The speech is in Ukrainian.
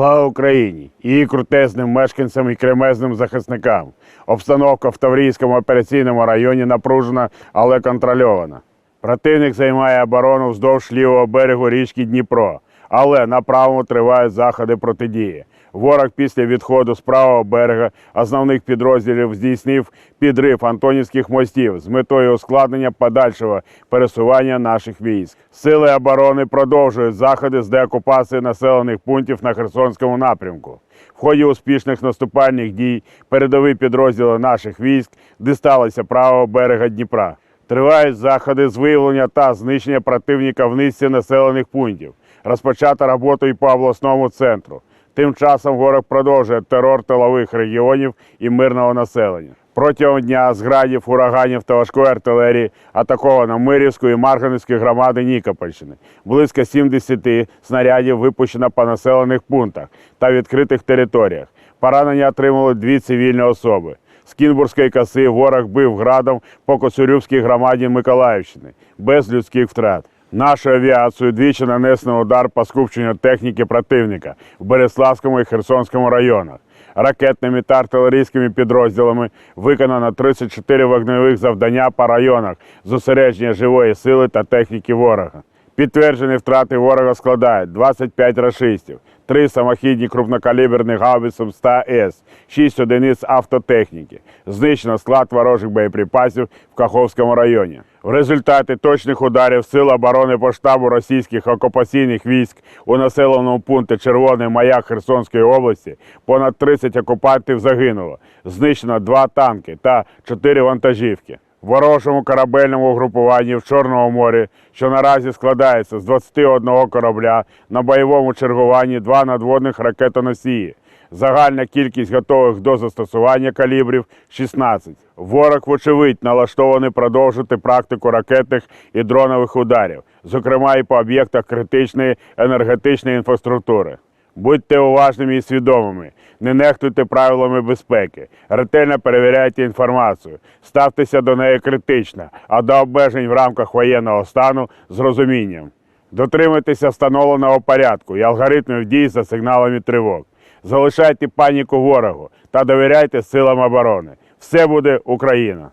Слава Україні! Її крутезним мешканцям і кремезним захисникам. Обстановка в Таврійському операційному районі напружена, але контрольована. Противник займає оборону вздовж лівого берегу річки Дніпро, але на правому тривають заходи протидії. Ворог після відходу з правого берега основних підрозділів здійснив підрив Антонівських мостів з метою ускладнення подальшого пересування наших військ. Сили оборони продовжують заходи з деокупації населених пунктів на Херсонському напрямку. В ході успішних наступальних дій передові підрозділи наших військ дісталися правого берега Дніпра. Тривають заходи з виявлення та знищення противника в низці населених пунктів. Розпочата роботу і по обласному центру. Тим часом ворог продовжує терор тилових регіонів і мирного населення. Протягом дня з градів, ураганів та важкої артилерії атаковано Мирівську і Марганецьку громади Нікопольщини. Близько 70 снарядів випущено по населених пунктах та відкритих територіях. Поранення отримали дві цивільні особи. З Кінбурзької коси ворог бив градом по Коцюрюбській громаді Миколаївщини без людських втрат. Нашу авіацію двічі нанесено удар по скупченню техніки противника в Береславському і Херсонському районах. Ракетними та артилерійськими підрозділами виконано 34 вогневих завдання по районах зосередження живої сили та техніки ворога. Підтверджені втрати ворога складають 25 рашистів, 3 самохідні крупнокаліберні гаубиці МСТА-С, 6 одиниць автотехніки. Знищено склад ворожих боєприпасів в Каховському районі. В результаті точних ударів Сил оборони по штабу російських окупаційних військ у населеному пункті Червоний Маяк Херсонської області понад 30 окупантів загинуло. Знищено 2 танки та 4 вантажівки. Ворожому корабельному угрупуванні в Чорному морі, що наразі складається з 21 корабля, на бойовому чергуванні два надводних ракетоносії. Загальна кількість готових до застосування калібрів 16. Ворог, вочевидь, налаштований продовжити практику ракетних і дронових ударів, зокрема і по об'єктах критичної енергетичної інфраструктури. Будьте уважними і свідомими, не нехтуйте правилами безпеки, ретельно перевіряйте інформацію, ставтеся до неї критично, а до обмежень в рамках воєнного стану з розумінням. Дотримуйтеся встановленого порядку і алгоритмів дій за сигналами тривог. Залишайте паніку ворогу та довіряйте силам оборони. Все буде Україна!